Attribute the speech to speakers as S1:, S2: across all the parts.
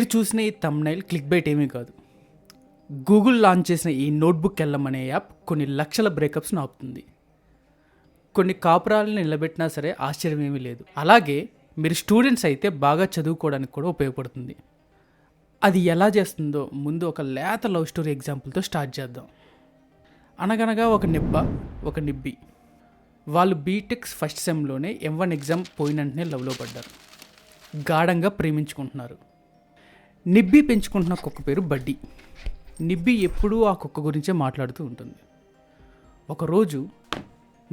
S1: మీరు చూసిన ఈ తమ్నైల్ క్లిక్ బైట్ ఏమీ కాదు. గూగుల్ లాంచ్ చేసిన ఈ నోట్బుక్ ఎల్లం అనే యాప్ కొన్ని లక్షల బ్రేకప్స్ను ఆపుతుంది కొన్ని కాపురాలను నిలబెట్టినా సరే ఆశ్చర్యం ఏమీ లేదు. అలాగే మీరు స్టూడెంట్స్ అయితే బాగా చదువుకోవడానికి కూడా ఉపయోగపడుతుంది. అది ఎలా చేస్తుందో ముందు ఒక లేత లవ్ స్టోరీ ఎగ్జాంపుల్తో స్టార్ట్ చేద్దాం. అనగనగా ఒక నిబ్బ ఒక నిబ్బి. వాళ్ళు బీటెక్స్ ఫస్ట్ సెమ్లోనే ఎం వన్ ఎగ్జామ్ పోయిన వెంటనే లవ్లో పడ్డారు. గాఢంగా ప్రేమించుకుంటున్నారు. నిబ్బి పెంచుకుంటున్న కుక్క పేరు బడ్డీ. నిబ్బి ఎప్పుడూ ఆ కుక్క గురించే మాట్లాడుతూ ఉంటుంది. ఒకరోజు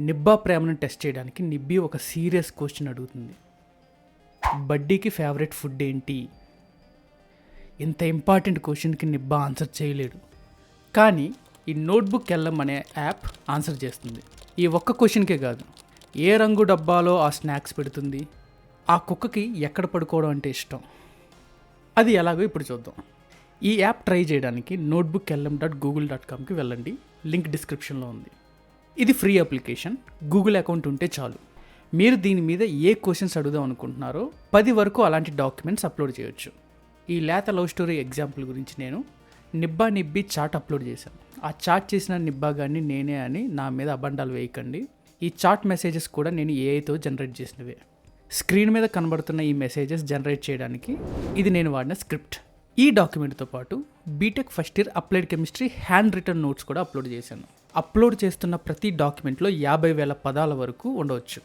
S1: నిబ్బా ప్రేమను టెస్ట్ చేయడానికి నిబ్బి ఒక సీరియస్ క్వశ్చన్ అడుగుతుంది. బడ్డీకి ఫేవరెట్ ఫుడ్ ఏంటి? ఇంత ఇంపార్టెంట్ క్వశ్చన్కి నిబ్బా ఆన్సర్ చేయలేడు. కానీ ఈ నోట్బుక్ వెళ్ళం అనే యాప్ ఆన్సర్ చేస్తుంది. ఈ ఒక్క క్వశ్చన్కే కాదు ఏ రంగు డబ్బాలో ఆ స్నాక్స్ పెడుతుంది? ఆ కుక్కకి ఎక్కడ పడుకోవడం అంటే ఇష్టం? అది ఎలాగో ఇప్పుడు చూద్దాం. ఈ యాప్ ట్రై చేయడానికి notebook LM dot Google dot కామ్కి వెళ్ళండి. లింక్ డిస్క్రిప్షన్లో ఉంది. ఇది ఫ్రీ అప్లికేషన్. గూగుల్ అకౌంట్ ఉంటే చాలు. మీరు దీని మీద ఏ క్వశ్చన్స్ అడుగుదాం అనుకుంటున్నారో పది వరకు అలాంటి డాక్యుమెంట్స్ అప్లోడ్ చేయొచ్చు. ఈ లేత లవ్ స్టోరీ ఎగ్జాంపుల్ గురించి నేను నిబ్బా నిబ్బి చాట్ అప్లోడ్ చేశాను. ఆ చాట్ చేసిన నిబ్బా గారిని నేనే అని నా మీద అబండాలు వేయకండి. ఈ చాట్ మెసేజెస్ కూడా నేను ఏఐతో జనరేట్ చేసినవే. స్క్రీన్ మీద కనబడుతున్న ఈ మెసేజెస్ జనరేట్ చేయడానికి ఇది నేను వాడిన స్క్రిప్ట్. ఈ డాక్యుమెంట్తో పాటు BTech first year applied chemistry handwritten notes కూడా అప్లోడ్ చేశాను. అప్లోడ్ చేస్తున్న ప్రతి డాక్యుమెంట్లో యాభై వేల పదాల వరకు ఉండవచ్చు.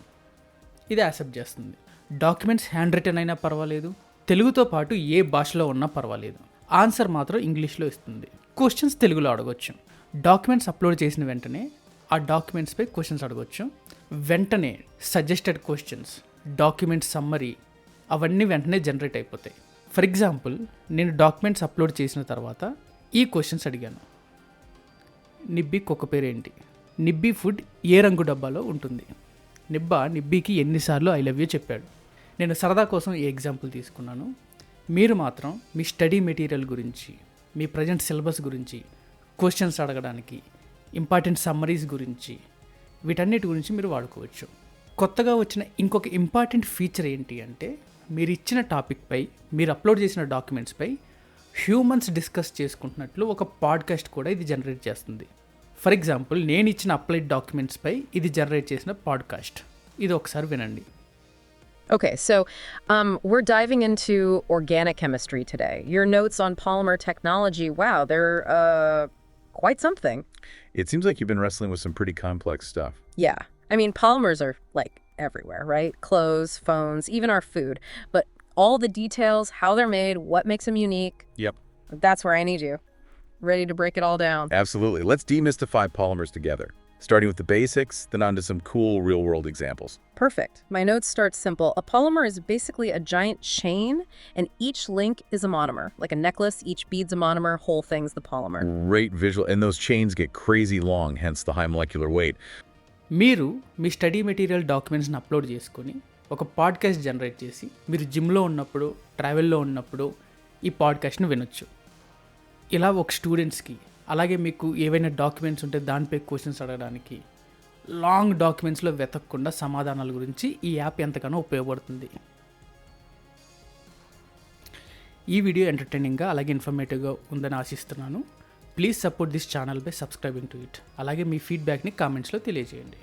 S1: ఇది యాక్సెప్ట్ చేస్తుంది. డాక్యుమెంట్స్ హ్యాండ్ రిటర్న్ అయినా పర్వాలేదు. తెలుగుతో పాటు ఏ భాషలో ఉన్నా పర్వాలేదు. ఆన్సర్ మాత్రం ఇంగ్లీష్లో ఇస్తుంది. క్వశ్చన్స్ తెలుగులో అడగొచ్చు. డాక్యుమెంట్స్ అప్లోడ్ చేసిన వెంటనే ఆ డాక్యుమెంట్స్పై క్వశ్చన్స్ అడగొచ్చు. వెంటనే సజెస్టెడ్ క్వశ్చన్స్ డాక్యుమెంట్ సమ్మరీ అవన్నీ వెంటనే జనరేట్ అయిపోతాయి. ఫర్ ఎగ్జాంపుల్ నేను డాక్యుమెంట్స్ అప్లోడ్ చేసిన తర్వాత ఈ క్వశ్చన్స్ అడిగాను. నిబ్బి కుక్క పేరేంటి? నిబ్బి ఫుడ్ ఏ రంగు డబ్బాలో ఉంటుంది? నిబ్బా నిబ్బికి ఎన్నిసార్లు ఐ లవ్ యూ చెప్పాడు. నేను సరదా కోసం ఈ ఎగ్జాంపుల్ తీసుకున్నాను. మీరు మాత్రం మీ స్టడీ మెటీరియల్ గురించి మీ ప్రజెంట్ సిలబస్ గురించి క్వశ్చన్స్ అడగడానికి ఇంపార్టెంట్ సమ్మరీస్ గురించి వీటన్నిటి గురించి మీరు వాడుకోవచ్చు. కొత్తగా వచ్చిన ఇంకొక ఇంపార్టెంట్ ఫీచర్ ఏంటి అంటే మీరు ఇచ్చిన టాపిక్పై మీరు అప్లోడ్ చేసిన డాక్యుమెంట్స్పై హ్యూమన్స్ డిస్కస్ చేసుకుంటున్నట్లు ఒక పాడ్కాస్ట్ కూడా ఇది జనరేట్ చేస్తుంది. ఫర్ ఎగ్జాంపుల్ నేను ఇచ్చిన అప్లైడ్ డాక్యుమెంట్స్పై ఇది జనరేట్ చేసిన పాడ్కాస్ట్. ఇది ఒకసారి వినండి.
S2: Okay, so um, we're diving into organic chemistry today. Your notes on polymer technology, wow, they're uh, quite something.
S3: It seems like you've been wrestling with some pretty complex stuff.
S2: Yeah, I mean, polymers are like everywhere, right? Clothes, phones, even our food. But all the details, how they're made, what makes them unique,
S3: Yep.
S2: that's where I need you. Ready to break it all down.
S3: Absolutely. Let's demystify polymers together, starting with the basics, then on to some cool real world examples.
S2: Perfect. My notes start simple. A polymer is basically a giant chain, and each link is a monomer. Like a necklace, each bead's a monomer, whole thing's the polymer.
S3: Great visual. And those chains get crazy long, hence the high molecular weight.
S1: మీరు మీ study material డాక్యుమెంట్స్ని upload చేసుకొని ఒక podcast generate చేసి మీరు జిమ్లో ఉన్నప్పుడు ట్రావెల్లో ఉన్నప్పుడు ఈ పాడ్కాస్ట్ని వినొచ్చు ఇలా ఒక స్టూడెంట్స్కి అలాగే మీకు ఏవైనా డాక్యుమెంట్స్ ఉంటే దానిపై క్వశ్చన్స్ అడగడానికి లాంగ్ డాక్యుమెంట్స్లో వెతకకుండా సమాధానాల గురించి ఈ యాప్ ఎంతగానో ఉపయోగపడుతుంది. ఈ వీడియో ఎంటర్టైనింగ్గా అలాగే ఇన్ఫర్మేటివ్గా ఉందని ఆశిస్తున్నాను. Please support this channel by subscribing to it అలాగే మీ ఫీడ్బ్యాక్ని కామెంట్స్లో తెలియజేయండి.